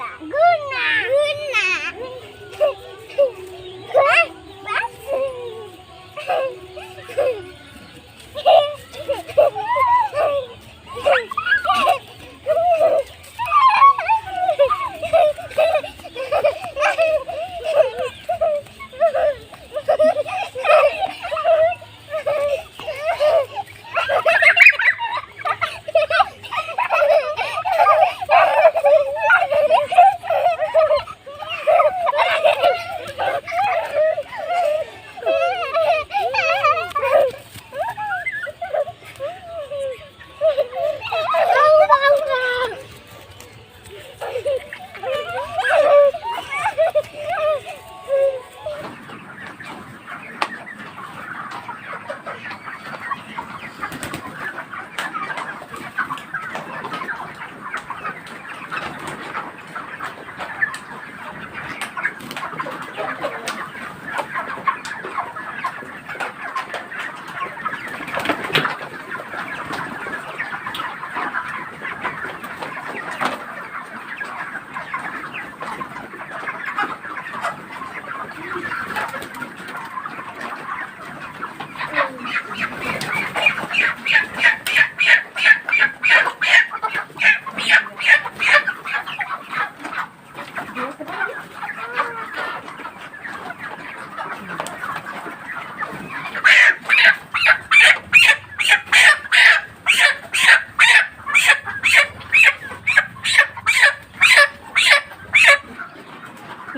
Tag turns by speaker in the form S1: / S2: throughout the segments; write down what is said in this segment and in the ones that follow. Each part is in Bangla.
S1: Good.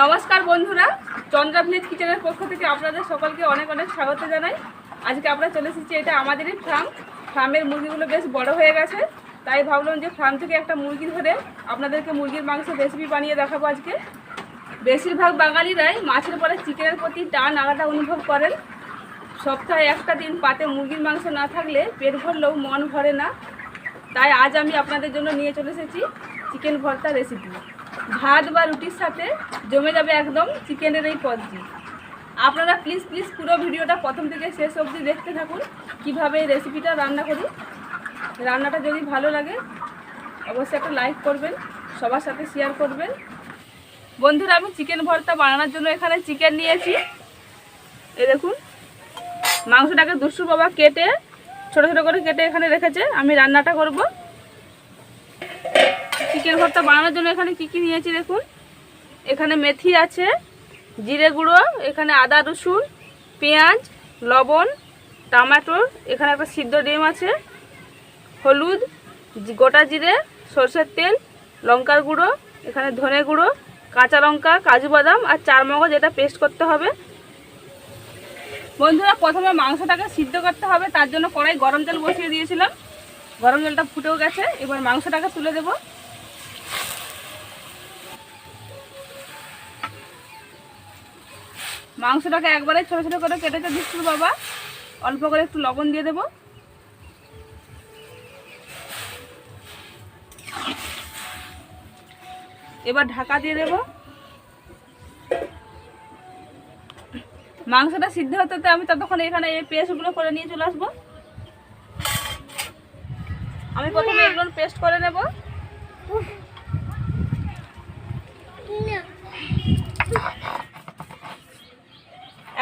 S2: নমস্কার বন্ধুরা। চন্দ্রা ভিলেজ কিচেনের পক্ষ থেকে আপনাদের সকলকে অনেক অনেক স্বাগত জানাই। আজকে আমরা চলে এসেছি, এটা আমাদেরই ফার্ম। ফার্মের মুরগিগুলো বেশ বড় হয়ে গেছে। তাই ভাবলাম যে ফার্ম থেকে একটা মুরগি ধরে আপনাদেরকে মুরগির মাংসের রেসিপি বানিয়ে দেখাবো আজকে। বেশিরভাগ বাঙালিরাই মাছের পরে চিকেনের প্রতি টান আলাদা অনুভব করেন। সপ্তাহে একটা দিন পাতে মুরগির মাংস না থাকলে পেট ভরলেও মন ভরে না। তাই আজ আমি আপনাদের জন্য নিয়ে চলে এসেছি চিকেন ভর্তা রেসিপি ভাত বা রুটির সাথে জমে যাবে একদম চিকেনের এই পদটি আপনারা প্লিজ প্লিজ পুরো ভিডিওটা প্রথম থেকে শেষ অবধি দেখতে থাকুন, কীভাবে এই রেসিপিটা রান্না করি। রান্নাটা যদি ভালো লাগে, অবশ্যই একটা লাইক করবেন, সবার সাথে শেয়ার করবেন। বন্ধুরা, আমি চিকেন ভর্তা বানানোর জন্য এখানে চিকেন নিয়েছি। এ দেখুন, মাংসটাকে দুষ্টু বাবা কেটে, ছোট ছোট করে কেটে এখানে রেখেছে। আমি রান্নাটা করব। চিকেন ভর্তা বানানোর জন্য এখানে কি কি নিয়েছি দেখুন? এখানে মেথি আছে, জিরে গুঁড়ো, এখানে আদা, রসুন, পেঁয়াজ, লবণ টমাটোর এখানে একটা সিদ্ধ ডিম আছে, হলুদ গোটা জিরে, সরষের তেল, লঙ্কার গুঁড়ো, এখানে ধনে গুঁড়ো, কাঁচা লঙ্কা, কাজু বাদাম আর চার মগজ এটা পেস্ট করতে হবে। বন্ধুরা, প্রথমে মাংসটাকে সিদ্ধ করতে হবে, তার জন্য কড়াই গরম জল বসিয়ে দিয়েছিলাম। গরম জলটা ফুটেও গেছে, এবার মাংসটাকে তুলে দেব। মাংসটাকে একবারে ছোটো ছোটো করে কেটেছে দিচ্ছি বাবা। অল্প করে একটু লবণ দিয়ে দেবো। এবার ঢাকা দিয়ে দেবো। মাংসটা সিদ্ধ হতে আমি ততক্ষণ এখানে এই পেস্টগুলো করে নিয়ে চলে আসব। আমি প্রথমে এগুলো পেস্ট করে নেব।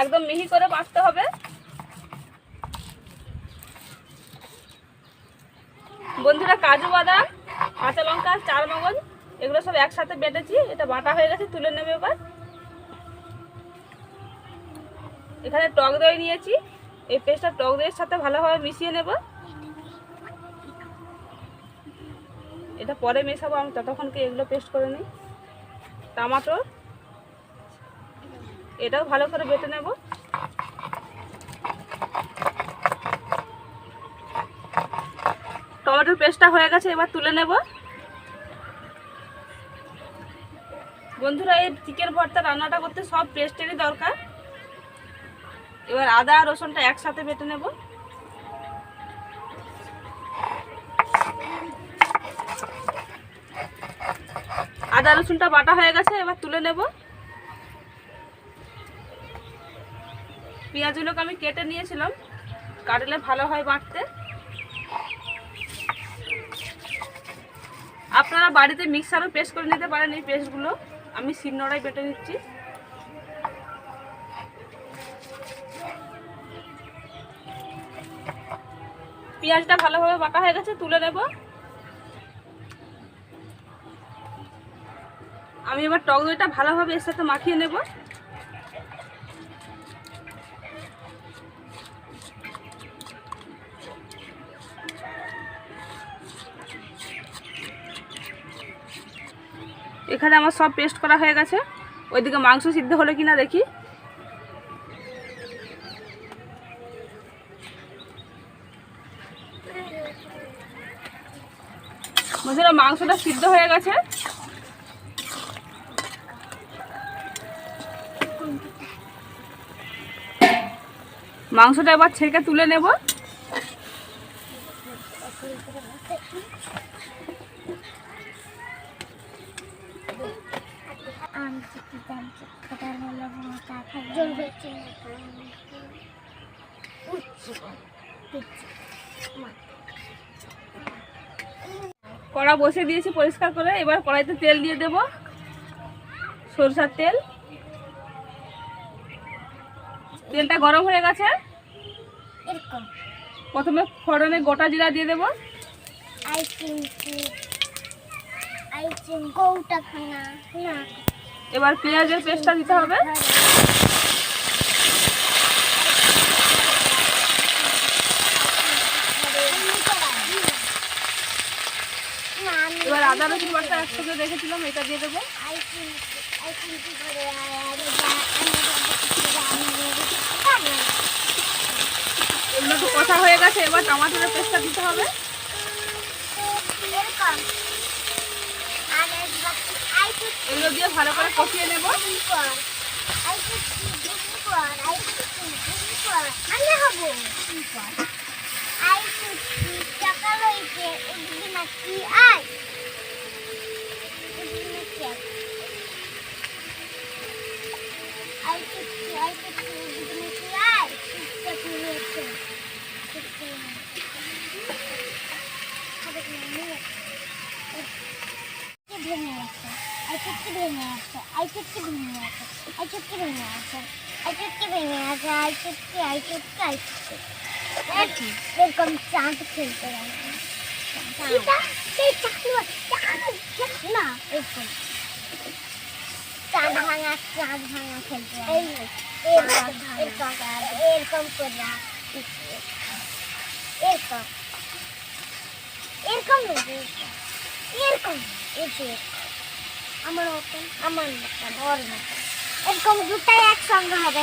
S2: একদম মিহি করে বাঁচতে হবে। বন্ধুরা কাজু বাদাম, কাঁচা লঙ্কা, চার মগজ, এগুলো সব একসাথে বেটেছি, এটা বাটা হয়ে গেছে, তুলে নেবে এবার। এখানে টক দই নিয়েছি, এই পেস্টটা টক দইয়ের সাথে ভালোভাবে মিশিয়ে নেব। এটা পরে মেশাবো আমি ততক্ষণকে এগুলো পেস্ট করে নিই। টমাটোর এটাও ভালো করে বেটে নেব। টমেটোর পেস্টটা হয়ে গেছে, এবার তুলে নেব। বন্ধুরা, এই চিকেন ভর্তা রান্নাটা করতে সব পেস্টেরই দরকার। এবার আদা আর রসুনটা একসাথে বেটে নেব। আদা রসুনটা বাটা হয়ে গেছে, এবার তুলে নেব। পেঁয়াজগুলোকে আমি কেটে নিয়েছিলাম। কাটলে ভালো হয় বাটতে আপনারা বাড়িতে মিক্সারও পেস্ট করে নিতে পারেন এই পেস্টগুলো। আমি শিলনোড়ায় বেটে নিচ্ছি। পেঁয়াজটা ভালোভাবে বাটা হয়ে গেছে, তুলে নেব। আমি এবার টক দইটা ভালোভাবে এর সাথে মাখিয়ে নেব। এখানে আমার সব পেস্ট করা হয়ে গেছে। ওইদিকে মাংস সিদ্ধ হলো কিনা দেখি। বন্ধুরা, মাংসটা সিদ্ধ হয়ে গেছে। মাংসটা এবার ছেঁকে তুলে নেব। কড়া বসে দিয়েছি পরিষ্কার করে এবার কড়াইতে তেল দিয়ে দেব। সরষার তেল। তেলটা গরম হয়ে গেছে। প্রথমে ফোড়নে গোটা জিরা দিয়ে দেব।
S1: আই চিমছি আই চিম কৌটা খানা না।
S2: এবার পেঁয়াজের পেস্টটা দিতে হবে। এবার আদা রসুন বাটা একসাথে রেখেছিলাম, এটা দিয়ে দেবো। এগুলো তো কষা হয়ে গেছে, এবার টমাটোরের পেস্টটা দিতে হবে।
S1: এরকম আর একবার আই চিমছি
S2: এগুলো দিয়ে ভালো করে কষিয়ে নেব
S1: আই চুটকি ভেঙে আছে আই চুটকি ভেঙে আছে আই চুটকি ভেঙে আছে আই চুটকি ভেঙে আছে আই চুটকি আই চুটকি আই চুটকি এরকম চাঁদ খেলতে গেছে সেই চাকরি না এরকম চাঁদ ভাঙা চাঁদ ভাঙা খেলতে এই এরকম এরকম এরকম করে এরকম এরকম নাকি এরকম এই যে আমার মতন আমার মতন ওর মতন। এরকম দুটাই একসঙ্গে হবে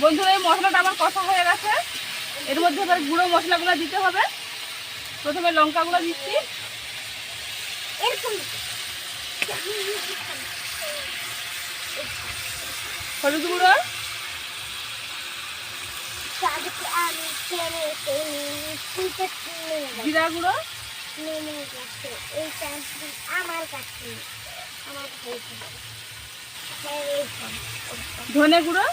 S2: বন্ধুরা এই মশলাটা আমার কষা হয়ে গেছে। এর মধ্যে এবার গুঁড়ো মশলাগুলো দিতে হবে। প্রথমে লঙ্কাগুলো দিচ্ছি।
S1: এরকম।
S2: হলুদ গুঁড়ো। জিরা গুঁড়ো।
S1: নেমে গেছে। এই চাঁদটি আমার কাছে আমার কাছে হ্যাঁ।
S2: ধনে গুঁড়ো?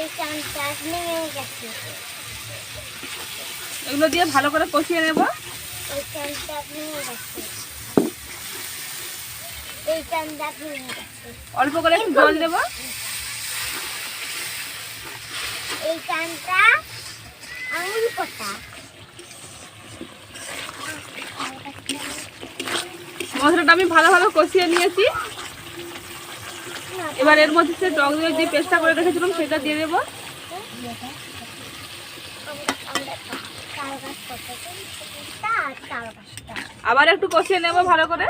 S1: এই চাঁদটা নেমে গেছে।
S2: এগুলো দিয়ে ভালো করে কষিয়ে নেব।
S1: এই চাঁদটা নেমে গেছে। এই চাঁদটা নেমে গেছে।
S2: অল্প করে একটু জল দেবো।
S1: এই চাঁদটা আঙুল কটা
S2: মশলাটা আমি ভালো ভালো কষিয়ে নিয়েছি। এবার এর মধ্যে সে টক দিয়ে যে পেস্টটা করে রেখেছিলাম, সেটা দিয়ে দেবো। আবার একটু কষিয়ে নেব ভালো করে।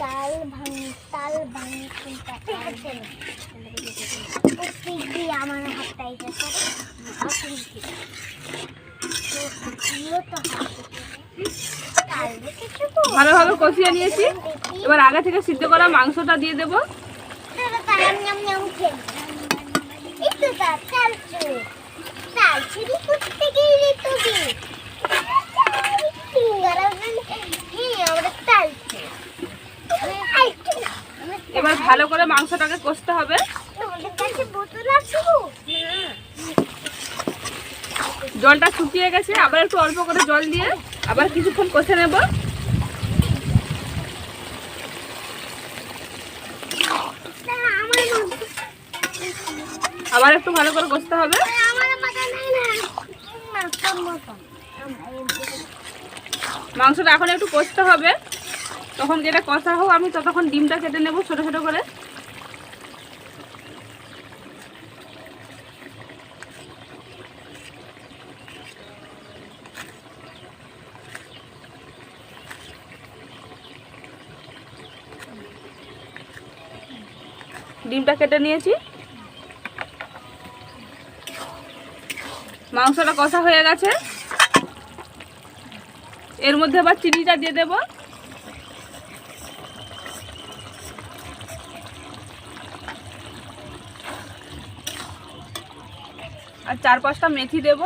S1: তাল ভাঙি তাল ভাঙি দিয়ে আমার হাতটা এটা করে আপনি তাল দেখেছ তো
S2: ভালোভাবে কষিয়ে নিয়েছি এবার আগে থেকে সিদ্ধ করা মাংসটা দিয়ে দেবো
S1: এই তো তাল তাল চুরি তাল চুরি করতে গেলে তো সিঙ্গারা হ্যাঁ আমরা তাল চুরি
S2: এবার ভালো করে মাংসটাকে কষতে হবে? জলটা শুকিয়ে গেছে, আবার একটু অল্প করে জল দিয়ে আবার কিছুক্ষণ কষে নেব। আবার একটু ভালো করে কষতে হবে। মাংসটা এখন একটু কষতে হবে। তখন যেটা কষা হোক আমি ততক্ষণ ডিমটা কেটে নেব ছোট ছোট করে। ডিমটা কেটে নিয়েছি। মাংসটা কষা হয়ে গেছে। এর মধ্যে আবার চিনিটা দিয়ে দেব। আর চার পাঁচটা মেথি দেব।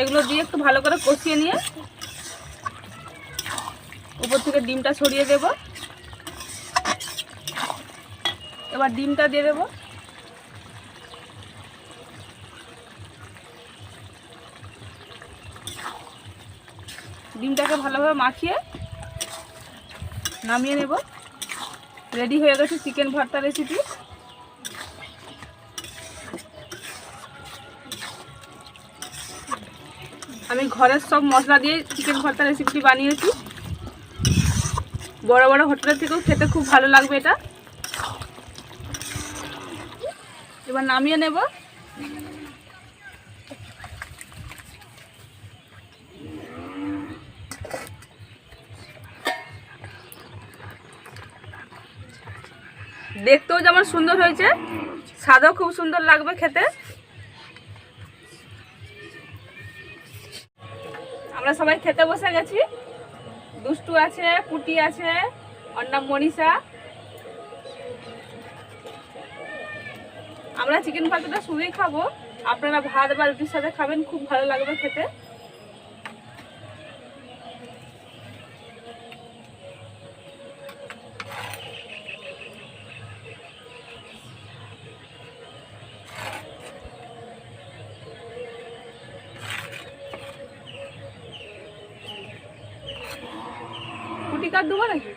S2: এগুলো দিয়ে একটু ভালো করে কষিয়ে নিয়ে উপর থেকে ডিমটা ছড়িয়ে দেব। এবার ডিমটা দিয়ে দেবো। ডিমটাকে ভালোভাবে মাখিয়ে নামিয়ে নেব। রেডি হয়ে গেছে চিকেন ভর্তা রেসিপি আমি ঘরের সব মশলা দিয়ে চিকেন ভর্তা রেসিপিটি বানিয়েছি। বড় বড় হোটেলের থেকেও খেতে খুব ভালো লাগবে এটা। এবার নামিয়ে নেব। দেখতেও যেমন সুন্দর হয়েছে, স্বাদও খুব সুন্দর লাগবে খেতে। আমরা সবাই খেতে বসে গেছি। দুষ্টু আছে, পুটি আছে, ওর নাম মনীষা। আমরা চিকেন ভাতটা শুধুই খাব। আপনারা ভাত বা রুটির সাথে খাবেন, খুব ভালো লাগবে খেতে। পুটি কাট দেবো নাকি?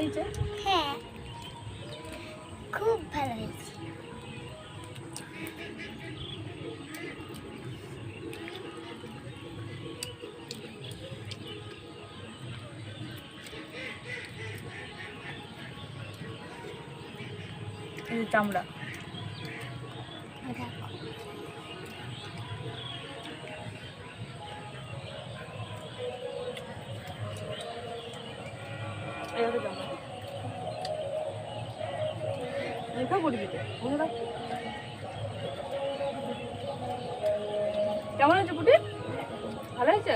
S2: হয়েছে?
S1: হ্যাঁ। খুব ভালো হয়েছে।
S2: চামড়া। কেমন হয়েছে পুটি? ভালো হয়েছে?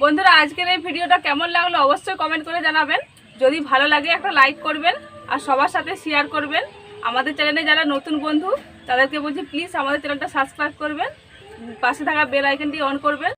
S2: বন্ধুরা, আজকের এই ভিডিওটা কেমন লাগল অবশ্যই কমেন্ট করে জানাবেন। যদি ভালো লাগে, একটা লাইক করবেন আর সবার সাথে শেয়ার করবেন। আমাদের চ্যানেলে যারা নতুন বন্ধু, তাদেরকে বলছি প্লিজ আমাদের চ্যানেলটা সাবস্ক্রাইব করবেন। পাশে থাকা বেল আইকনটি অন করবেন।